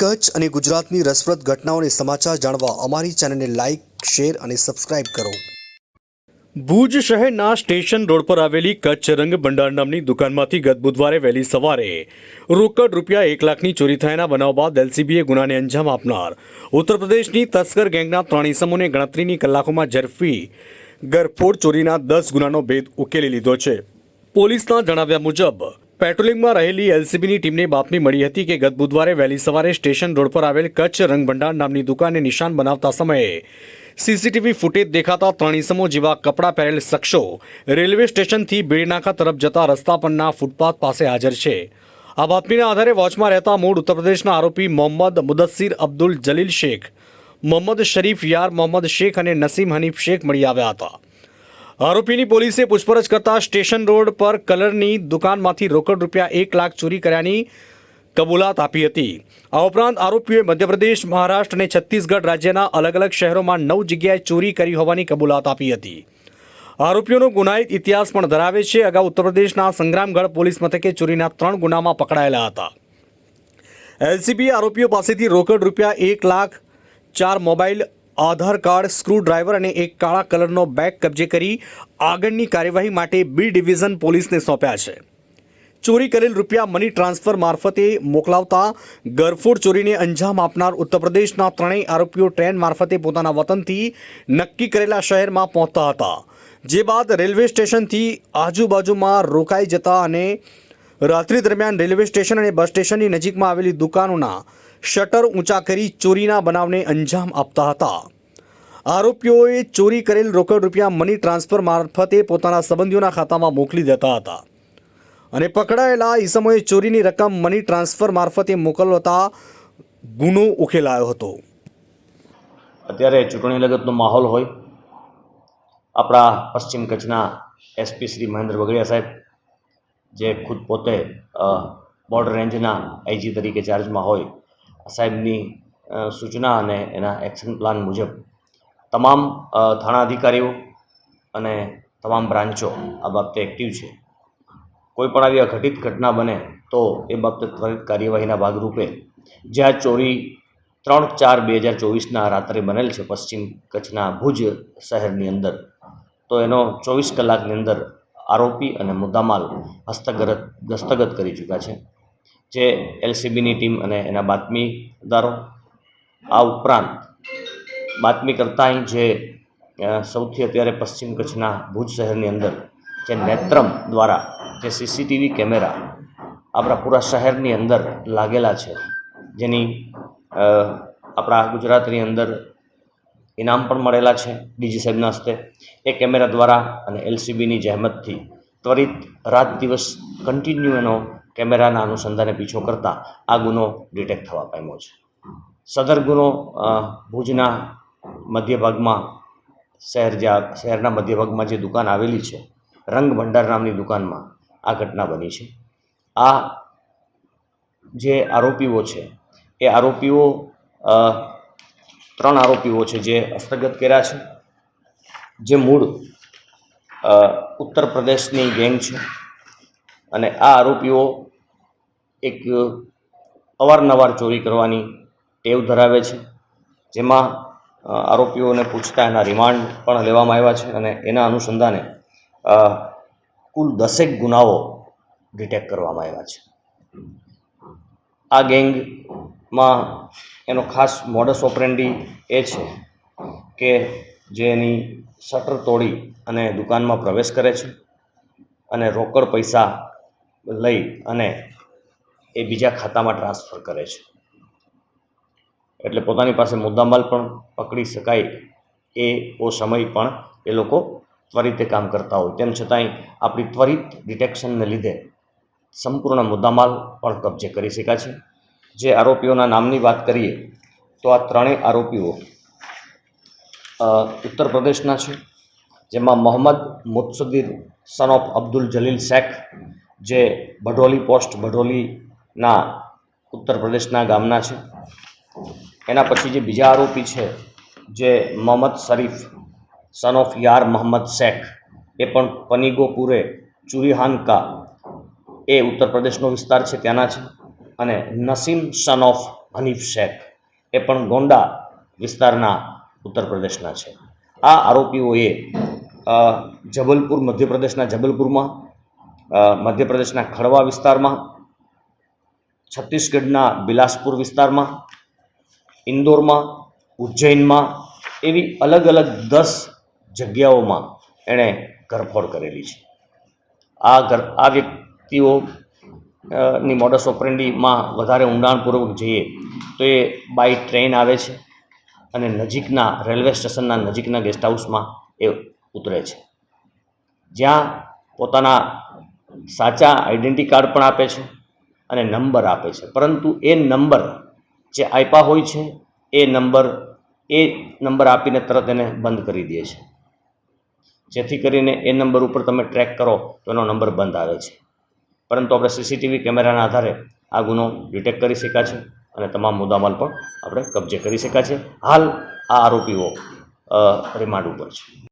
કચ્છ અને ગુજરાતની રસપ્રદ ઘટનાઓને સમાચાર જાણવા અમારી ચેનલને લાઇક શેર અને સબસ્ક્રાઇબ કરો. ભુજ શહેરના સ્ટેશન રોડ પર આવેલી કચ્છ રંગ ભંડાર નામની દુકાનમાંથી ગત બુધવારે વહેલી સવારે રોકડ રૂપિયા એક લાખની ચોરી થયાના બનાવ બાદ એલસીબીએ ગુનાને અંજામ આપનાર. ઉત્તર પ્રદેશની તસ્કર ગેંગના ત્રણ ઇસમોને ગણતરીની કલાકોમાં ઝડપી ગરફોડ ચોરીના દસ ગુનાનો ભેદ ઉકેલી લીધો છે. પોલીસના જણાવ્યા મુજબ પેટ્રોલિંગમાં રહેલી એલસીબીની ટીમને બાતમી મળી હતી કે ગત બુધવારે વહેલી સવારે સ્ટેશન રોડ પર આવેલ કચ્છ રંગભંડાર નામની દુકાને નિશાન બનાવતા સમયે સીસીટીવી ફૂટેજ દેખાતા ત્રણ ઇસમો જેવા કપડાં પહેરેલ શખ્સો રેલવે સ્ટેશનથી બેડીનાકા તરફ જતા રસ્તા પરના ફૂટપાથ પાસે હાજર છે. આ બાતમીના આધારે વોચમાં રહેતા મૂળ ઉત્તર પ્રદેશના આરોપી મોહમ્મદ મુદસ્સીર અબ્દુલ જલીલ શેખ, મોહમ્મદ શરીફ યાર મોહમ્મદ શેખ અને નસીમ હનીફ શેખ મળી આવ્યા હતા. આરોપીની પોલીસે પૂછપરછ કરતા સ્ટેશન રોડ પર કલરની દુકાનમાંથી રોકડ રૂપિયા એક લાખ ચોરી કર્યાની કબૂલાત આપી હતી. આ ઉપરાંત આરોપીઓએ મધ્યપ્રદેશ, મહારાષ્ટ્ર અને છત્તીસગઢ રાજ્યના અલગ અલગ શહેરોમાં નવ જગ્યાએ ચોરી કરી હોવાની કબૂલાત આપી હતી. આરોપીઓનો ગુનાહિત ઇતિહાસ પણ ધરાવે છે. અગાઉ ઉત્તર પ્રદેશના સંગ્રામગઢ પોલીસ મથકે ચોરીના ત્રણ ગુનામાં પકડાયેલા હતા. એલસીબી આરોપીઓ પાસેથી રોકડ રૂપિયા એક લાખ ચાર mobile Aadhaar card screwdriver અને એક કાળા કલરનો બેગ કબજે કરી આગળની કાર્યવાહી માટે બી ડિવિઝન પોલીસને સોંપ્યા છે. ચોરી કરેલ રૂપિયા મની ટ્રાન્સફર મારફતે મોકલાવતા ગરફોડ ચોરીને અંજામ આપનાર ઉત્તરપ્રદેશના ત્રણેય આરોપીઓ ટ્રેન મારફતે પોતાના વતનથી નક્કી કરેલા શહેરમાં પહોંચતા હતા. જે બાદ રેલવે સ્ટેશનથી આજુબાજુમાં રોકાઈ જતા અને રાત્રિ દરમિયાન રેલવે સ્ટેશન અને બસ સ્ટેશનની નજીકમાં આવેલી દુકાનોના શટર ઊંચા કરી ચોરીના બનાવને અંજામ આપતા હતા. આરોપીઓએ ચોરી કરેલ રોકડ રૂપિયા મની ટ્રાન્સફર મારફતે પોતાના સંબંધીઓના ખાતામાં મોકલી દેતા હતા. અને પકડાયેલા ઈસમોએ ચોરીની રકમ મની ટ્રાન્સફર મારફતે મોકલતા ગુનો ઉકેલાયો હતો. અત્યારે ચૂંટણી લગતનો માહોલ હોય. આપણા પશ્ચિમ કચ્છના એસપી શ્રી મહેન્દ્ર બગડિયા સાહેબ જે ખુદ પોતે બોર્ડર રેન્જના આઈજી તરીકે ચાર્જમાં હોય, સાહેબની સૂચના અને એના એક્શન પ્લાન મુજબ તમામ થાણા અધિકારીઓ અને તમામ બ્રાન્ચો આ બાબતે એક્ટિવ છે. કોઈ પણ આવી અઘટિત ઘટના બને તો એ બાબતે ત્વરિત કાર્યવાહીના ભાગરૂપે જ્યાં ચોરી ત્રણ ચાર બે હજાર ચોવીસના રાત્રે બનેલ છે પશ્ચિમ કચ્છના ભુજ શહેરની અંદર, તો એનો ચોવીસ કલાકની અંદર આરોપી અને મુદ્દામાલ હસ્તગત, દસ્તગત કરી ચૂક્યા છે, જે એલસીબીની ટીમ અને એના બાતમીદારો. આ ઉપરાંત બાતમી કરતાં જે સૌથી અત્યારે પશ્ચિમ કચ્છના ભુજ શહેરની અંદર જે નેત્રમ દ્વારા જે સીસીટીવી કેમેરા આપણા પૂરા શહેરની અંદર લાગેલા છે, જેની આપણા ગુજરાતની અંદર ઇનામ પણ મળેલા છે ડીજી સાહેબના હસ્તે. એ કેમેરા દ્વારા અને એલસીબીની જહેમતથી ત્વરિત રાત દિવસ કન્ટિન્યુ એનો કેમેરાના અનુસંધાને પીછો કરતા આ ગુનો ડિટેક્ટ થવા પામ્યો છે. સદર ગુનો ભુજના મધ્ય ભાગમાં શહેર જ્યાં, શહેરના મધ્ય ભાગમાં જે દુકાન આવેલી છે, રંગ ભંડાર નામની દુકાનમાં આ ઘટના બની છે. આ જે આરોપીઓ છે, એ આરોપીઓ ત્રણ આરોપીઓ છે જે હસ્તગત કર્યા છે, જે મૂળ ઉત્તર પ્રદેશની ગેંગ છે. અને આ આરોપીઓ એક અવારનવાર ચોરી કરવાની ટેવ ધરાવે છે, જેમાં આરોપીઓને પૂછતા એના રિમાન્ડ પણ લેવામાં આવ્યા છે અને એના અનુસંધાને કુલ દસેક ગુનાઓ ડિટેક્ટ કરવામાં આવ્યા છે. આ ગેંગમાં એનો ખાસ મોડસ ઓપરેન્ડી એ છે કે જે એની શટર તોડી અને દુકાનમાં પ્રવેશ કરે છે અને રોકડ પૈસા લઈ અને એ બીજા ખાતામાં ટ્રાન્સફર કરે છે. એટલે પોતાની પાસે મુદ્દામાલ પણ પકડી શકાય એ ઓ સમય પણ એ લોકો ત્વરિતે કામ કરતા હોય. તેમ છતાંય આપણી ત્વરિત ડિટેક્શનને લીધે સંપૂર્ણ મુદ્દામાલ પણ કબજે કરી શક્યા છે. જે આરોપીઓના નામની વાત કરીએ, તો આ ત્રણેય આરોપીઓ ઉત્તર પ્રદેશના છે, જેમાં મોહમ્મદ મુત્સદીર સન ઓફ અબ્દુલ જલીલ શેખ, જે ભડોલી પોસ્ટ ભડોલીના ઉત્તર પ્રદેશના ગામના છે. એના પછી જે બીજા આરોપી છે, જે મોહમ્મદ શરીફ સન ઓફ યાર મોહમ્મદ શેખ, એ પણ પનીગોપુરે ચુરીહાનકા એ ઉત્તર પ્રદેશનો વિસ્તાર છે, ત્યાંના છે. અને નસીમ સન ઓફ હનીફ શેખ એ પણ ગોંડા વિસ્તારના ઉત્તર પ્રદેશના છે. આ આરોપીઓએ જબલપુર, મધ્યપ્રદેશના જબલપુરમાં મધ્યપ્રદેશના ખડવા વિસ્તારમાં, છત્તીસગઢના બિલાસપુર વિસ્તારમાં, ઇન્દોરમાં, ઉજ્જૈનમાં એવી અલગ અલગ દસ જગ્યાઓમાં એણે ઘરફોડ કરેલી છે. આ ઘર, આ વ્યક્તિઓ ની મોડસ ઓપરેન્ડીમાં વધારે ઊંડાણપૂર્વક જઈએ, તો એ બાય ટ્રેન આવે છે અને નજીકના રેલવે સ્ટેશનના નજીકના ગેસ્ટ હાઉસમાં એ ઉતરે છે. જ્યાં પોતાના સાચા આઈડેન્ટિટી કાર્ડ પણ આપે છે અને નંબર આપે છે. પરંતુ એ નંબર જે આપ્યા હોય છે, એ નંબર એ નંબર આપીને તરત એને બંધ કરી દે છે. જેથી કરીને એ નંબર ઉપર તમે ટ્રેક કરો તો એનો નંબર બંધ આવે છે. પરંતુ આપણે સીસીટીવી કેમેરાના આધારે આ ગુનો ડિટેક્ટ કરી શક્યા છે અને તમામ મુદ્દામાલ પણ આપણે કબજે કરી શક્યા છે હાલ આ આરોપીઓ રિમાન્ડ ઉપર છે.